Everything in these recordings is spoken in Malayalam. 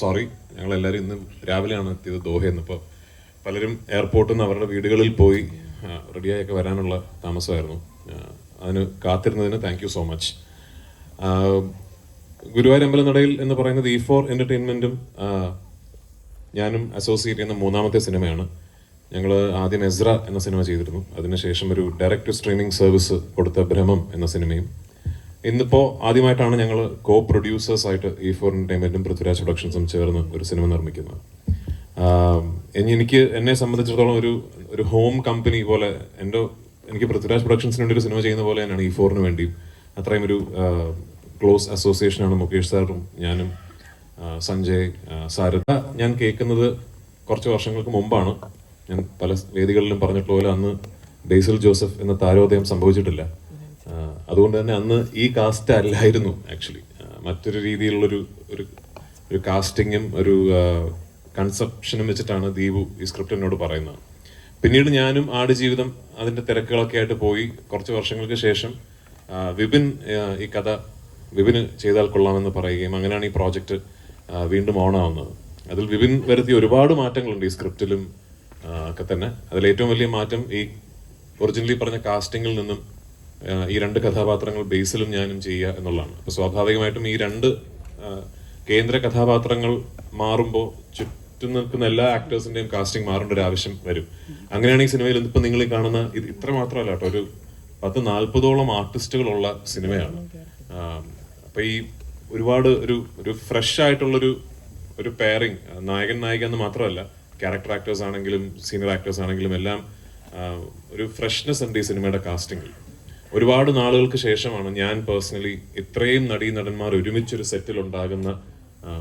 സോറി ഞങ്ങൾ എല്ലാവരും ഇന്ന് രാവിലെയാണ് എത്തിയത് ദോഹയിൽ നിന്ന്. ഇപ്പോൾ പലരും എയർപോർട്ടിൽ നിന്ന് അവരുടെ വീടുകളിൽ പോയി റെഡിയായൊക്കെ വരാനുള്ള താമസമായിരുന്നു. അതിന് കാത്തിരുന്നതിന് thank you so much Guruvayur അമ്പലനടയിൽ എന്ന് പറയുന്നത് ഇ ഫോർ എന്റർടൈൻമെന്റും ഞാനും അസോസിയേറ്റ് ചെയ്യുന്ന മൂന്നാമത്തെ സിനിമയാണ്. ഞങ്ങൾ ആദ്യം എസ്ര എന്ന സിനിമ ചെയ്തിരുന്നു. അതിനുശേഷം ഒരു ഡയറക്റ്റ് സ്ട്രീമിംഗ് സർവീസ് കൊടുത്ത ഭ്രമം എന്ന സിനിമയും ഇന്നിപ്പോൾ ആദ്യമായിട്ടാണ് ഞങ്ങൾ കോ പ്രൊഡ്യൂസേഴ്സ് ആയിട്ട് ഈ ഫോർ എന്റർടൈൻമെന്റും പൃഥ്വിരാജ് പ്രൊഡക്ഷൻസും ചേർന്ന് ഒരു സിനിമ നിർമ്മിക്കുന്നത്. എനിക്ക് എന്നെ സംബന്ധിച്ചിടത്തോളം ഒരു ഒരു ഹോം കമ്പനി പോലെ എന്റെ എനിക്ക് പൃഥ്വിരാജ് പ്രൊഡക്ഷൻസിന് വേണ്ടി ഒരു സിനിമ ചെയ്യുന്ന പോലെ തന്നെയാണ് ഈ ഫോറിന് വേണ്ടിയും. അത്രയും ഒരു ക്ലോസ് അസോസിയേഷനാണ് മുകേഷ് സാറും ഞാനും സഞ്ജയ് സാരഥ. ഞാൻ കേൾക്കുന്നത് കുറച്ച് വർഷങ്ങൾക്ക് മുമ്പാണ്. ഞാൻ പല വേദികളിലും പറഞ്ഞിട്ടുള്ള പോലെ അന്ന് ബേസിൽ ജോസഫ് എന്ന താരോദയം സംഭവിച്ചിട്ടില്ല. അതുകൊണ്ട് തന്നെ അന്ന് ഈ കാസ്റ്റ് അല്ലായിരുന്നു ആക്ച്വലി മറ്റൊരു രീതിയിലുള്ളൊരു ഒരു ഒരു കാസ്റ്റിങ്ങും ഒരു കൺസെപ്ഷനും വെച്ചിട്ടാണ് ദീപു ഈ സ്ക്രിപ്റ്റ് എന്നോട് പറയുന്നത്. പിന്നീട് ഞാനും ആട് ജീവിതം അതിന്റെ തിരക്കുകളൊക്കെ ആയിട്ട് പോയി. കുറച്ച് വർഷങ്ങൾക്ക് ശേഷം വിപിൻ ഈ കഥ വിപിന് ചെയ്താൽ കൊള്ളാമെന്ന് പറയുകയും അങ്ങനെയാണ് ഈ പ്രോജക്റ്റ് വീണ്ടും ഓണാവുന്നത് അതിൽ വിപിൻ വരുത്തിയ ഒരുപാട് മാറ്റങ്ങളുണ്ട് ഈ സ്ക്രിപ്റ്റിലും ഒക്കെ തന്നെ. അതിൽ ഏറ്റവും വലിയ മാറ്റം ഈ ഒറിജിനലി പറഞ്ഞ കാസ്റ്റിംഗിൽ നിന്നും ഈ രണ്ട് കഥാപാത്രങ്ങൾ ബേസിലും ഞാനും ചെയ്യുക എന്നുള്ളതാണ്. അപ്പൊ സ്വാഭാവികമായിട്ടും ഈ രണ്ട് കേന്ദ്ര കഥാപാത്രങ്ങൾ മാറുമ്പോൾ ചുറ്റും നിൽക്കുന്ന എല്ലാ ആക്ടേഴ്സിന്റെയും കാസ്റ്റിംഗ് മാറേണ്ട ഒരു ആവശ്യം വരും. അങ്ങനെയാണ് ഈ സിനിമയിൽ ഇപ്പം നിങ്ങൾ കാണുന്ന ഇത് ഇത്ര മാത്രമല്ല കേട്ടോ ഒരു പത്ത് നാൽപ്പതോളം ആർട്ടിസ്റ്റുകളുള്ള സിനിമയാണ്. അപ്പോൾ അപ്പൊ ഈ ഒരുപാട് ഒരു ഒരു ഫ്രഷ് ആയിട്ടുള്ളൊരു ഒരു പെയറിങ് നായകൻ നായിക എന്ന് മാത്രമല്ല ക്യാരക്ടർ ആക്ടേഴ്സ് ആണെങ്കിലും സീനിയർ ആക്ടേഴ്സ് ആണെങ്കിലും എല്ലാം ഒരു ഫ്രഷ്നെസ് ഉണ്ട് ഈ സിനിമയുടെ കാസ്റ്റിംഗിൽ ഒരുപാട് നാളുകൾക്ക് ശേഷമാണ് ഞാൻ പേഴ്സണലി ഇത്രയും നടീ നടന്മാർ ഒരുമിച്ചൊരു സെറ്റിൽ ഉണ്ടാകുന്ന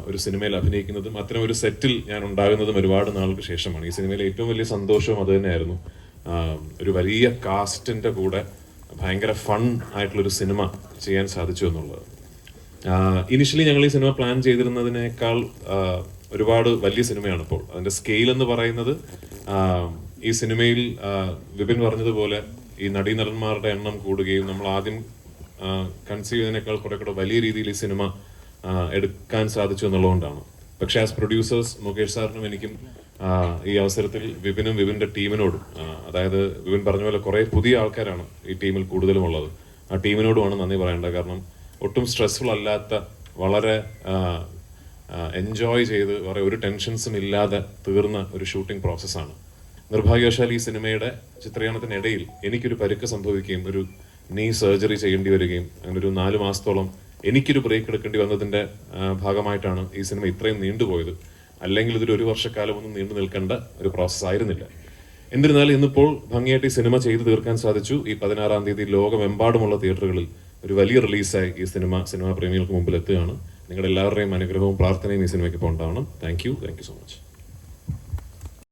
ഒരു സിനിമയിൽ അഭിനയിക്കുന്നതും അത്തരം ഒരു സെറ്റിൽ ഞാൻ ഉണ്ടാകുന്നതും ഒരുപാട് നാളുകൾക്ക് ശേഷമാണ്. ഈ സിനിമയിലെ ഏറ്റവും വലിയ സന്തോഷവും അത് തന്നെയായിരുന്നു. ഒരു വലിയ കാസ്റ്റിന്റെ കൂടെ ഭയങ്കര ഫൺ ആയിട്ടുള്ളൊരു സിനിമ ചെയ്യാൻ സാധിച്ചു എന്നുള്ളത്. ഇനിഷ്യലി ഞങ്ങൾ ഈ സിനിമ പ്ലാൻ ചെയ്തിരുന്നതിനേക്കാൾ ഒരുപാട് വലിയ സിനിമയാണ് ഇപ്പോൾ. അതിന്റെ സ്കെയിൽ എന്ന് പറയുന്നത് ഈ സിനിമയിൽ വിപിൻ പറഞ്ഞതുപോലെ ഈ നടീനടന്മാരുടെ എണ്ണം കൂടുകയും നമ്മൾ ആദ്യം കൺസീവ് ചെയ്തതിനേക്കാൾ കുറെ കൂടെ വലിയ രീതിയിൽ ഈ സിനിമ എടുക്കാൻ സാധിച്ചു എന്നുള്ളതുകൊണ്ടാണ്. പക്ഷെ ആസ് പ്രൊഡ്യൂസേഴ്സ് മുകേഷ് സാറിനും എനിക്കും ഈ അവസരത്തിൽ വിപിനും വിപിന്റെ ടീമിനോടും അതായത് വിപിൻ പറഞ്ഞ പോലെ കുറെ പുതിയ ആൾക്കാരാണ് ഈ ടീമിൽ കൂടുതലും ഉള്ളത് ആ ടീമിനോടുമാണ് നന്ദി പറയേണ്ടത്. കാരണം ഒട്ടും സ്ട്രെസ്ഫുൾ അല്ലാത്ത വളരെ എൻജോയ് ചെയ്ത് വേറെ ഒരു ടെൻഷൻസും ഇല്ലാതെ തീർന്ന ഒരു ഷൂട്ടിംഗ് പ്രോസസ്സാണ് നിർഭാഗ്യവശാൽ ഈ സിനിമയുടെ ചിത്രീകരണത്തിനിടയിൽ എനിക്കൊരു പരുക്ക് സംഭവിക്കുകയും ഒരു നീ സർജറി ചെയ്യേണ്ടി വരികയും അങ്ങനെ ഒരു നാല് മാസത്തോളം എനിക്കൊരു ബ്രേക്ക് എടുക്കേണ്ടി വന്നതിന്റെ ഭാഗമായിട്ടാണ് ഈ സിനിമ ഇത്രയും നീണ്ടുപോയത്. അല്ലെങ്കിൽ ഇതൊരു ഒരു വർഷക്കാലം ഒന്നും നീണ്ടു നിൽക്കേണ്ട ഒരു പ്രോസസ്സ് ആയിരുന്നില്ല. എന്നിരുന്നാലും ഇന്നിപ്പോൾ ഭംഗിയായിട്ട് ഈ സിനിമ ചെയ്തു തീർക്കാൻ സാധിച്ചു. ഈ പതിനാറാം തീയതി ലോകമെമ്പാടുമുള്ള തിയേറ്ററുകളിൽ ഒരു വലിയ റിലീസായി ഈ സിനിമ സിനിമാ പ്രേമികൾക്ക് മുമ്പിൽ എത്തുകയാണ് നിങ്ങളുടെ എല്ലാവരുടെയും അനുഗ്രഹവും പ്രാർത്ഥനയും ഈ സിനിമയ്ക്ക് പോകേണ്ടതാണ് thank you thank you so much